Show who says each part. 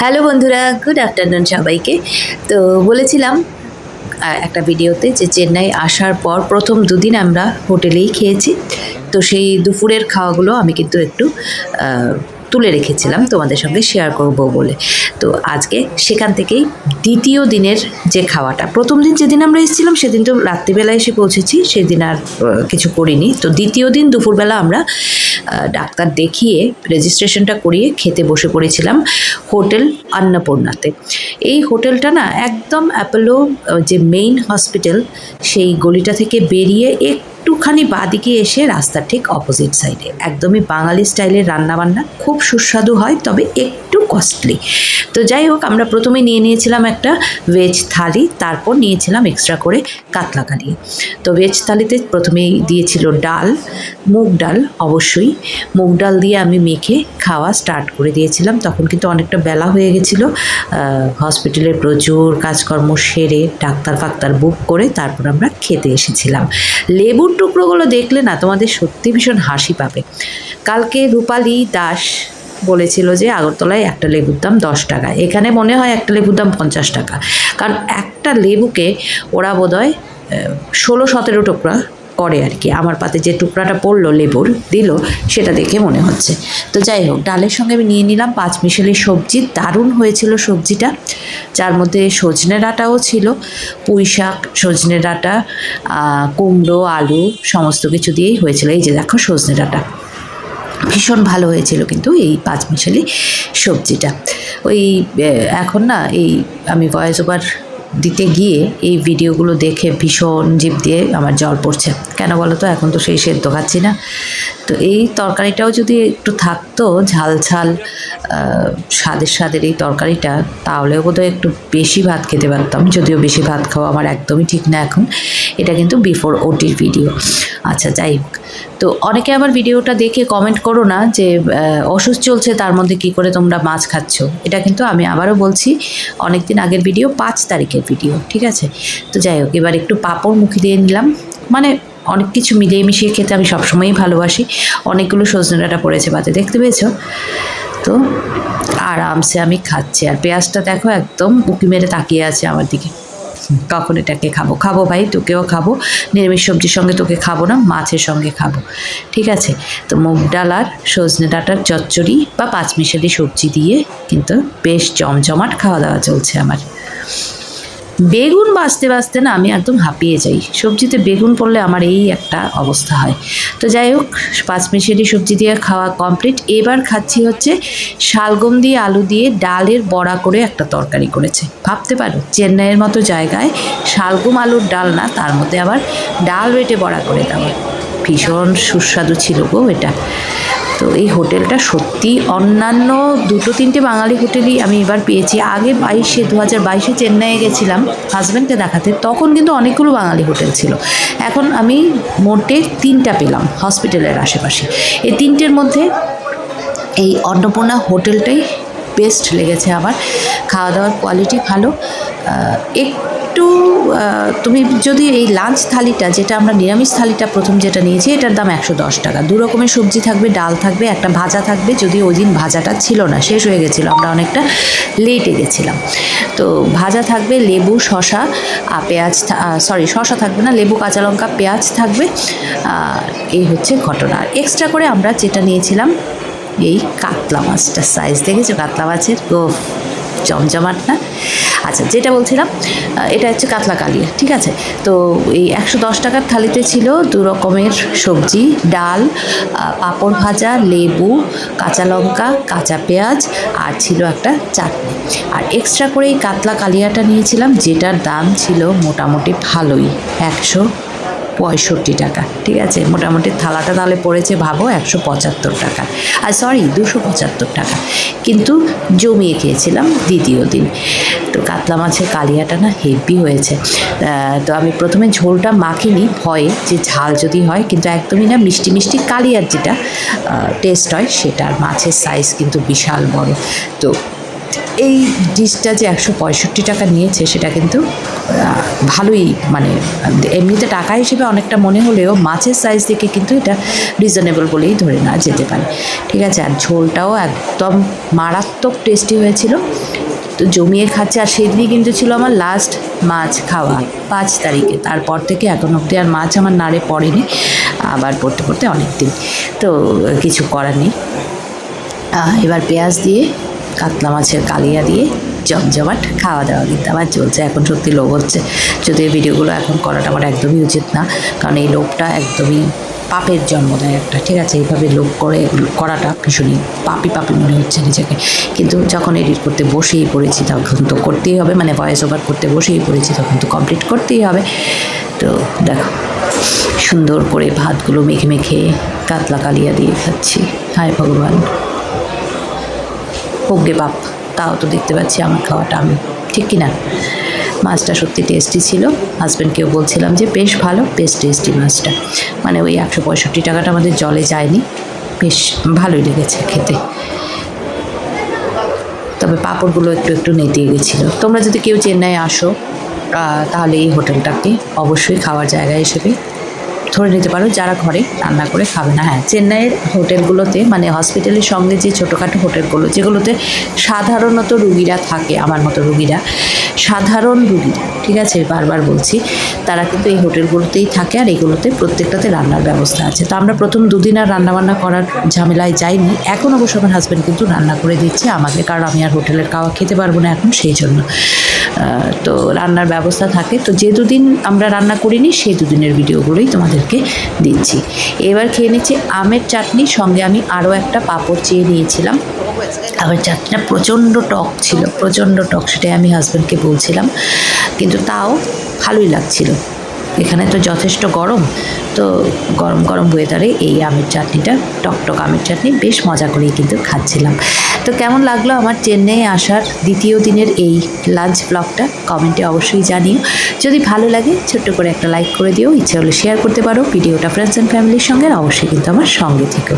Speaker 1: Hello বন্ধুরা good afternoon সবাইকে। তো বলেছিলাম একটা ভিডিওতে যে চেন্নাই আসার পর প্রথম দুদিন আমরা হোটেলেই খেয়েছি। তো সেই দুপুরের খাওয়াগুলো আমি কিন্তু একটু তুলে রেখেছিলাম তোমাদের সঙ্গে শেয়ার করব বলে। তো আজকে সেখান থেকেই দ্বিতীয় দিনের যে খাওয়াটা, প্রথম দিন যেদিন আমরা এসেছিলাম সেদিন তো রাত্রিবেলা এসে পৌঁছেছি, সেদিন আর কিছু করিনি। তো দ্বিতীয় দিন দুপুরবেলা আমরা ডাক্তার দেখিয়ে রেজিস্ট্রেশনটা করিয়ে খেতে বসে পড়েছিলাম হোটেল অন্নপূর্ণাতে। এই হোটেলটা না একদম অ্যাপোলো যে মেইন হসপিটাল সেই গলিটা থেকে বেরিয়ে একটুখানি বাদিকে এসে রাস্তার ঠিক অপোজিট সাইডে একদমই বাঙালি স্টাইলের রান্নাবান্না খুব সুস্বাদু হয়, তবে একটু কস্টলি তো যাই হোক, আমরা প্রথমে নিয়ে নিয়েছিলাম একটা ভেজ থালি, তারপর নিয়েছিলাম এক্সট্রা করে কাতলা কালিয়ে তো ভেজ থালিতে প্রথমেই দিয়েছিল ডাল, মুগ ডাল অবশ্যই। মুগ ডাল দিয়ে আমি মেখে খাওয়া স্টার্ট করে দিয়েছিলাম। তখন কিন্তু অনেকটা বেলা হয়ে গেছিল। হসপিটালে প্রচুর কাজকর্ম সেরে ডাক্তার ফাক্তার বুক করে তারপর আমরা খেতে এসেছিলাম। লেবুর টুকরোগুলো দেখলে না তোমাদের সত্যি ভীষণ হাসি পাবে। কালকে রূপালি দাস বলেছিল যে, আগরতলায় একটা লেবুর দাম দশ টাকা। এখানে মনে হয় একটা লেবুর দাম পঞ্চাশ টাকা। কারণ একটা লেবুকে ওরা বোধহয় ষোলো সতেরো টুকরা করে আর কি। আমার পাতে যে টুকরাটা পড়ল লেবুর, দিল, সেটা দেখে মনে হচ্ছে। তো যাই হোক, ডালের সঙ্গে আমি নিয়ে নিলাম পাঁচ মিশালি সবজি। দারুণ হয়েছিল সবজিটা। যার মধ্যে সজনে ডাঁটাও ছিল, পুঁই শাক, সজনে ডাঁটা কুমড়ো, আলু, সমস্ত কিছু দিয়েই হয়েছিল। এই যে দেখো সজনে ডাঁটা। ভীষণ ভালো হয়েছিল কিন্তু এই পাঁচ মিশালি সবজিটা। ওই এখন না, এই আমি ভয়েস ওভার দিতে গিয়ে এই ভিডিওগুলো দেখে ভীষণ জিভ দিয়ে আমার জল পড়ছে। কেন বলো তো? এখন তো সেই সেদ্ধ খাচ্ছি না। তো এই তরকারিটাও যদি একটু থাকতো, ঝাল ঝাল স্বাদের স্বাদের এই তরকারিটা, তাহলেও বোধহয় একটু বেশি ভাত খেতে পারতাম। যদিও বেশি ভাত খাওয়া আমার একদমই ঠিক না এখন। এটা কিন্তু বিফোর ওটির ভিডিও আচ্ছা যাই হোক। তো অনেকে আবার ভিডিওটা দেখে কমেন্ট করো না যে অসুস্থ চলছে, তার মধ্যে কি করে তোমরা মাছ খাচ্ছ? এটা কিন্তু আমি আবারও বলছি অনেক দিন আগের ভিডিও, পাঁচ তারিখের ভিডিও, ঠিক আছে? তো যাই হোক, এবার একটু পাঁপড় মুখে দিয়ে নিলাম। মানে অনেক কিছু মিলিয়ে মিশিয়ে খেতে আমি সবসময়ই ভালোবাসি। অনেকগুলো সজনে ডাঁটা পড়েছে পাতে দেখতে পেয়েছ? তো আরামসে আমি খাচ্ছি। আর পেঁয়াজটা দেখো একদম উকি মেরে তাকিয়ে আছে আমার দিকে। কখন এটাকে খাব? খাব ভাই, তোকেও খাব। নিরামিষ সবজির সঙ্গে তোকে খাব না, মাছের সঙ্গে খাব। ঠিক আছে? তো মুগ ডাল আর সজনে ডাটার চচ্চড়ি বা পাঁচমিশালি সবজি দিয়ে কিন্তু বেশ জমজমাট খাওয়া দাওয়া চলছে আমার। বেগুন বাঁচতে বাঁচতে না আমি একদম হাঁপিয়ে যাই। সবজিতে বেগুন পড়লে আমার এই একটা অবস্থা হয়। তো যাই হোক পাঁচমিশালি সবজি দিয়ে খাওয়া কমপ্লিট এবার খাচ্ছি হচ্ছে শালগম দিয়ে আলু দিয়ে ডালের বড়া করে একটা তরকারি করেছে। ভাবতে পারো, চেন্নাইয়ের মতো জায়গায় শালগম আলুর ডাল না, তার মধ্যে আবার ডাল বেটে বড়া করে দেওয়া। ভীষণ সুস্বাদু ছিল গো এটা। তো এই হোটেলটা সত্যি অন্যান্য দুটো তিনটে বাঙালি হোটেলই আমি এবার পেয়েছি। আগে বাইশে দু হাজার বাইশে চেন্নাইয়ে গেছিলাম হাজব্যান্ডকে দেখাতে তখন কিন্তু অনেকগুলো বাঙালি হোটেল ছিল। এখন আমি মোটে তিনটা পেলাম হসপিটালের আশেপাশে। এই তিনটের মধ্যে এই অন্নপূর্ণা হোটেলটাই বেস্ট লেগেছে আমার। খাওয়া দাওয়ার কোয়ালিটি ভালো। আহ, একটু তুমি যদি এই লাঞ্চ থালিটা, যেটা আমরা নিরামিষ থালিটা প্রথম যেটা নিয়েছি, এটার দাম একশো দশ টাকা। দু রকমের সবজি থাকবে, ডাল থাকবে, একটা ভাজা থাকবে যদি ওই দিন ভাজাটা ছিল না, শেষ হয়ে গেছিল, আমরা অনেকটা লেটে গেছিলাম। তো ভাজা থাকবে, লেবু শশা পেঁয়াজ সরি শশা থাকবে না, লেবু, কাঁচা লঙ্কা, পেঁয়াজ থাকবে এই হচ্ছে ঘটনা। আর এক্সট্রা করে আমরা যেটা নিয়েছিলাম, এই কাতলা মাছটার সাইজ দেখেছ কাতলা মাছের? ও জমজমাট না? আচ্ছা যেটা বলছিলাম এটা হচ্ছে কাতলা কালিয়া, ঠিক আছে? তো এই একশো দশ টাকার থালিতে ছিল দু রকমের সবজি, ডাল পাঁপড় ভাজা, লেবু, কাঁচা লঙ্কা, কাঁচা পেঁয়াজ, আর ছিল একটা চাটনি। আর এক্সট্রা করে এই কাতলা কালিয়াটা নিয়েছিলাম, যেটার দাম ছিল মোটামুটি ভালোই, একশো পঁয়ষট্টি টাকা, ঠিক আছে? মোটামুটি থালাটা তাহলে পড়েছে, ভাবো, একশো পঁচাত্তর টাকা। আর সরি দুশো পঁচাত্তর টাকা। কিন্তু জমিয়ে খেয়েছিলাম দ্বিতীয় দিন। তো কাতলা মাছের কালিয়াটা না হেভি হয়েছে। তো আমি প্রথমে ঝোলটা মাখিনি ভয়ে যে ঝাল যদি হয়, কিন্তু একদমই না, মিষ্টি মিষ্টি কালিয়ার যেটা টেস্ট হয় সেটার মাছের সাইজ কিন্তু বিশাল বড়। তো এই ডিশটা যে একশো পঁয়ষট্টি টাকা নিয়েছে, সেটা কিন্তু ভালোই মানে এমনিতে টাকা হিসেবে অনেকটা মনে হলেও মাছের সাইজ থেকে কিন্তু এটা রিজনেবল বলেই ধরে নেওয়া যেতে পারে। ঠিক আছে, আর ঝোলটাও একদম মারাত্মক টেস্টি হয়েছিল। তো জমিয়ে খাচ্ছে, আর সেদিনই কিন্তু ছিল আমার লাস্ট মাছ খাওয়া, পাঁচ তারিখে। তারপর থেকে এখন অবধি আর মাছ আমার নাড়ে পড়েনি, আবার পড়তে পড়তে অনেক দিন তো কিছু করার নেই। এবার পেঁয়াজ দিয়ে কাতলা মাছের কালিয়া দিয়ে জমজমাট খাওয়া দাওয়া কিন্তু আমার চলছে। এখন সত্যি লোভ হচ্ছে। যদি এই ভিডিওগুলো এখন করাটা আমার একদমই উচিত না, কারণ এই লোভটা একদমই পাপের জন্ম দেয় একটা। ঠিক আছে, এইভাবে লোভ করে করাটা ভীষণই পাপি পাপি মনে হচ্ছে নিজেকে। কিন্তু যখন এডিট করতে বসেই পড়েছি তখন তো করতেই হবে মানে ভয়েস ওভার করতে বসেই পড়েছি তখন তো কমপ্লিট করতেই হবে। তো দেখো, সুন্দর করে ভাতগুলো মেখে মেখে কাতলা কালিয়া দিয়ে খাচ্ছি। হায় ভগবান। হোক বাপ, তাও তো দেখতে পাচ্ছি আমার খাওয়াটা আমি। ঠিক কি না? মাছটা সত্যি টেস্টি ছিল। হাজব্যান্ডকেও বলছিলাম যে বেশ ভালো, বেশ টেস্টি মাছটা। মানে ওই একশো পঁয়ষট্টি টাকাটা আমাদের জলে যায়নি। বেশ ভালোই লেগেছে খেতে। তবে পাঁপড়গুলো একটু একটু নেতিয়ে গেছিল। তোমরা যদি কেউ চেন্নাই আসো তাহলে এই হোটেলটাকে অবশ্যই খাওয়ার জায়গা হিসেবে ধরে নিতে পারো যারা ঘরে রান্না করে খাবে না। হ্যাঁ চেন্নাইয়ের হোটেলগুলোতে মানে হসপিটালের সঙ্গে যে ছোটোখাটো হোটেলগুলো, যেগুলোতে সাধারণত রুগীরা থাকে, আমার মতো রুগীরা সাধারণ রুগীরা ঠিক আছে? বারবার বলছি, তারা কিন্তু এই হোটেলগুলোতেই থাকে আর এগুলোতে প্রত্যেকটাতে রান্নার ব্যবস্থা আছে। তো আমরা প্রথম দুদিন আর রান্নাবান্না করার ঝামেলায় যাইনি। এখন অবশ্য আমার হাজব্যান্ড কিন্তু রান্না করে দিচ্ছে আমাকে, কারণ আমি আর হোটেলের খাওয়া খেতে পারব না এখন, সেই জন্য। তো রান্নার ব্যবস্থা থাকে। তো যে দুদিন আমরা রান্না করিনি, সেই দুদিনের ভিডিওগুলোই তোমাদেরকে দিচ্ছি। এবার খেয়ে নিচ্ছি আমের চাটনি, সঙ্গে আমি আরও একটা পাঁপড় চেয়ে নিয়েছিলাম। আমের চাটনিটা প্রচণ্ড টক ছিল, প্রচণ্ড টক, সেটাই আমি হাজব্যান্ডকে বলছিলাম। কিন্তু তাও ভালোই লাগছিল। এখানে তো যথেষ্ট গরম। তো গরম গরম ওয়েদারে এই আমের চাটনিটা টক টক আমের চাটনি বেশ মজা করেই কিন্তু খাচ্ছিলাম। তো কেমন লাগল আমার চেন্নাই আসার দ্বিতীয় দিনের এই লাঞ্চ ব্লগটা কমেন্টে অবশ্যই জানিও। যদি ভালো লাগে, ছোট্ট করে একটা লাইক করে দিও। ইচ্ছে হলে শেয়ার করতে পারো। ভিডিওটা ফ্রেন্ডস অ্যান্ড ফ্যামিলির সঙ্গে অবশ্যই কিন্তু আমার সঙ্গে থেকো